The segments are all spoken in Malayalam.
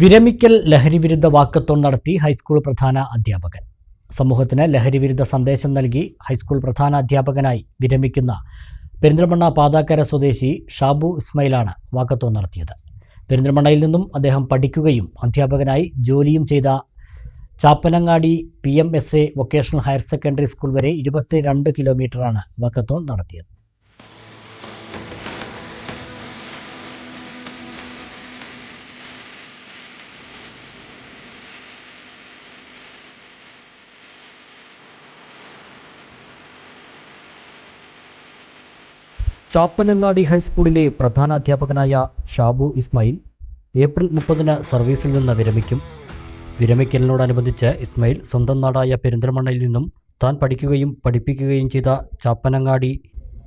വിരമിക്കൽ ലഹരിവിരുദ്ധ വാക്കത്തോൺ നടത്തി ഹൈസ്കൂൾ പ്രധാന അധ്യാപകൻ. സമൂഹത്തിന് ലഹരിവിരുദ്ധ സന്ദേശം നൽകി ഹൈസ്കൂൾ പ്രധാന അധ്യാപകനായി വിരമിക്കുന്ന പെരിന്തൽമണ്ണ പാതാക്കര സ്വദേശി ഷാബു ഇസ്മയിലാണ് വാക്കത്തോൺ നടത്തിയത്. പെരിന്തൽമണ്ണയിൽ നിന്നും അദ്ദേഹം പഠിക്കുകയും അധ്യാപകനായി ജോലിയും ചെയ്ത Chappanangadi P M S A vocational higher secondary school വരെ ഇരുപത്തിരണ്ട് കിലോമീറ്ററാണ് വാക്കത്തോൺ നടത്തിയത്. ചാപ്പനങ്ങാടി ഹൈസ്കൂളിലെ പ്രധാന അധ്യാപകനായ ഷാബു ഇസ്മായിൽ ഏപ്രിൽ മുപ്പതിന് സർവീസിൽ നിന്ന് വിരമിക്കും. വിരമിക്കലിനോടനുബന്ധിച്ച് ഇസ്മായിൽ സ്വന്തം നാടായ പെരിന്തൽമണ്ണയിൽ നിന്നും താൻ പഠിക്കുകയും പഠിപ്പിക്കുകയും ചെയ്ത Chappanangadi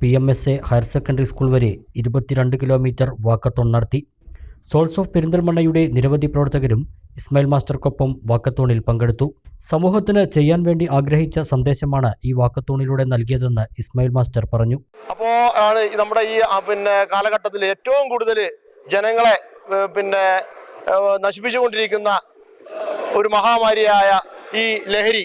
P M S A higher secondary school വരെ ഇരുപത്തിരണ്ട് കിലോമീറ്റർ വാക്കത്തോൺ നടത്തി. സോൾസ് ഓഫ് പെരിന്തൽമണ്ണയുടെ നിരവധി പ്രവർത്തകരും ഇസ്മായിൽ മാസ്റ്റർക്കൊപ്പം വാക്കത്തോണിൽ പങ്കെടുത്തു. സമൂഹത്തിന് ചെയ്യാൻ വേണ്ടി ആഗ്രഹിച്ച സന്ദേശമാണ് ഈ വാക്കത്തോണിലൂടെ നൽകിയതെന്ന് ഇസ്മായിൽ മാസ്റ്റർ പറഞ്ഞു. അപ്പോ ആണ് നമ്മുടെ ഈ പിന്നെ കാലഘട്ടത്തിൽ ഏറ്റവും കൂടുതൽ ജനങ്ങളെ പിന്നെ നശിപ്പിച്ചുകൊണ്ടിരിക്കുന്ന ഒരു മഹാമാരിയായ ഈ ലഹരി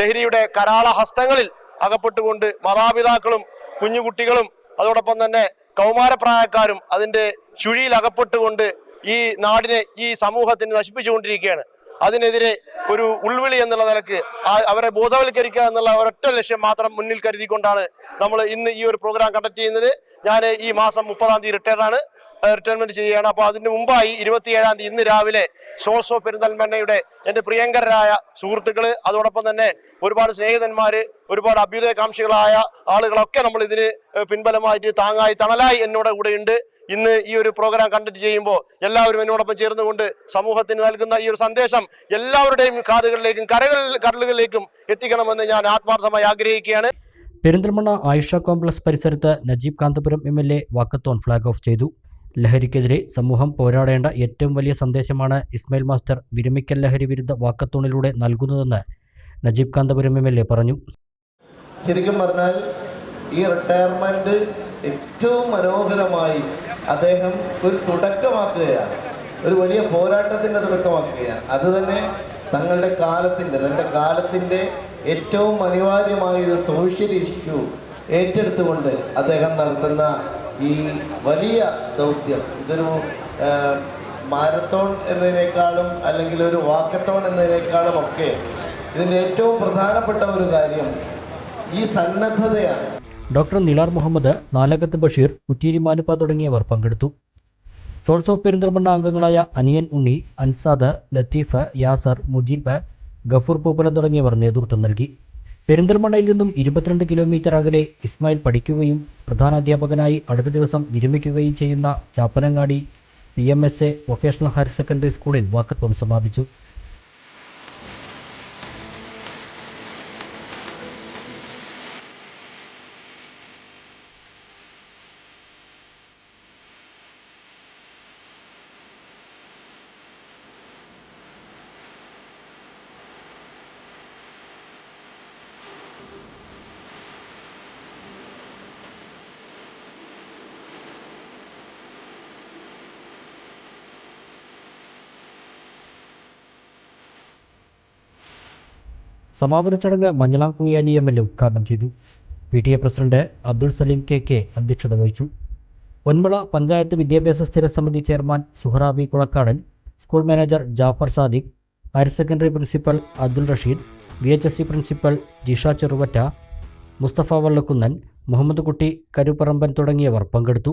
ലഹരിയുടെ കരാള ഹസ്തങ്ങളിൽ അകപ്പെട്ടുകൊണ്ട് മാതാപിതാക്കളും കുഞ്ഞുകുട്ടികളും അതോടൊപ്പം തന്നെ കൗമാരപ്രായക്കാരും അതിന്റെ ചുഴിയിൽ അകപ്പെട്ടുകൊണ്ട് ഈ നാടിനെ ഈ സമൂഹത്തിന് നശിപ്പിച്ചുകൊണ്ടിരിക്കുകയാണ്. അതിനെതിരെ ഒരു ഉൾവിളി എന്നുള്ള നിലയ്ക്ക് അവരെ ബോധവൽക്കരിക്കുക എന്നുള്ള ഒരൊറ്റ ലക്ഷ്യം മാത്രം മുന്നിൽ കരുതിക്കൊണ്ടാണ് നമ്മൾ ഇന്ന് ഈ ഒരു പ്രോഗ്രാം കണ്ടക്ട് ചെയ്യുന്നത്. ഞാൻ ഈ മാസം മുപ്പതാം തീയതി റിട്ടയർഡ് ആണ്. റിട്ടയർമെന്റ് ചെയ്യുകയാണ്. അപ്പോൾ അതിന് മുമ്പായി ഇരുപത്തിയേഴാം തീയതി ഇന്ന് രാവിലെ സോൾസോ പെരിന്തൽമണ്ണയുടെ എന്റെ പ്രിയങ്കരായ സുഹൃത്തുക്കൾ അതോടൊപ്പം തന്നെ ഒരുപാട് സ്നേഹിതന്മാര് ഒരുപാട് അഭ്യുദയകാംക്ഷികളായ ആളുകളൊക്കെ നമ്മൾ ഇതിന് പിൻബലമായിട്ട് താങ്ങായി തണലായി എന്നോട് കൂടെയുണ്ട് ഇന്ന് ഈ ഒരു പ്രോഗ്രാം കണ്ടക്ട് ചെയ്യുമ്പോൾ എല്ലാവരും എന്നോടൊപ്പം ചേർന്നുകൊണ്ട് സമൂഹത്തിന് നൽകുന്ന ഈ ഒരു സന്ദേശം എല്ലാവരുടെയും കാതുകളിലേക്കും കരകളിൽ കരളുകളിലേക്കും എത്തിക്കണമെന്ന് ഞാൻ ആത്മാർത്ഥമായി ആഗ്രഹിക്കുകയാണ്. പെരിന്തൽമണ്ണ ആയിഷ കോംപ്ലക്സ് പരിസരത്ത് Najeeb Kanthapuram M L A walkathon flag off ചെയ്തു. ലഹരിക്കെതിരെ സമൂഹം പോരാടേണ്ട ഏറ്റവും വലിയ സന്ദേശമാണ് ഇസ്മായിൽ മാസ്റ്റർ വിരമിക്കൽ ലഹരി വിരുദ്ധ വാക്കത്തോണിലൂടെ നൽകുന്നതെന്ന് Najeeb Kanthapuram M L A പറഞ്ഞു. ശരിക്കും പറഞ്ഞാൽ ഈ റിട്ടയർമെന്റ് ഏറ്റവും മനോഹരമായി അദ്ദേഹം ഒരു തുടക്കമാക്കുകയാണ്. ഒരു വലിയ പോരാട്ടത്തിന്റെ തുടക്കമാക്കുകയാണ്. അത് തന്നെ തങ്ങളുടെ കാലത്തിന്റെ തന്റെ കാലത്തിന്റെ ഏറ്റവും അനിവാര്യമായ ഒരു സോഷ്യൽ ഇഷ്യൂ ഏറ്റെടുത്തുകൊണ്ട് അദ്ദേഹം നടത്തുന്ന ഈ വലിയ ദൗത്യം. ഇതൊരു മാരത്തോൺ എന്നതിനേക്കാളും അല്ലെങ്കിൽ ഒരു വാക്കത്തോൺ എന്നതിനേക്കാളും ഒക്കെ ഇതിന്റെ ഏറ്റവും പ്രധാനപ്പെട്ട ഒരു കാര്യം ഈ സന്നദ്ധതയാണ്. ഡോക്ടർ നിലാർ മുഹമ്മദ് നാലകത്ത് ബഷീർ കുറ്റീരി മാനുപ്പ തുടങ്ങിയവർ പങ്കെടുത്തു. സോൾസ് ഓഫ് പെരിന്തൽമണ്ണ അംഗങ്ങളായ അനിയൻ ഉണ്ണി അൻസാദ് ലത്തീഫ് യാസർ മുജീബ് ഗഫൂർ പൂപ്പലം തുടങ്ങിയവർ നേതൃത്വം നൽകി. പെരിന്തൽമണ്ണയിൽ നിന്നും ഇരുപത്തിരണ്ട് കിലോമീറ്റർ അകലെ ഇസ്മായിൽ പഠിക്കുകയും പ്രധാനാധ്യാപകനായി അടുത്ത ദിവസം വിരമിക്കുകയും ചെയ്യുന്ന Chappanangadi P M S A vocational higher secondary സ്കൂളിൽ വാക്കത്വം സമാപിച്ചു. സമാപന ചടങ്ങ് മഞ്ഞളാം കുങ്ങിയാനി എം എൽ എ ഉദ്ഘാടനം ചെയ്തു. P T A president Abdul Salim K K അധ്യക്ഷത വഹിച്ചു. പൊന്മള പഞ്ചായത്ത് വിദ്യാഭ്യാസ സ്ഥിര സമിതി chairman Suharabi Kulakkadan school manager Jafar Sadiq higher secondary principal Abdul Rasheed V H S C principal Jisha Cheruvatta Musthafa Vallakkunnan Muhammad Kutty Karupparamban തുടങ്ങിയവർ പങ്കെടുത്തു.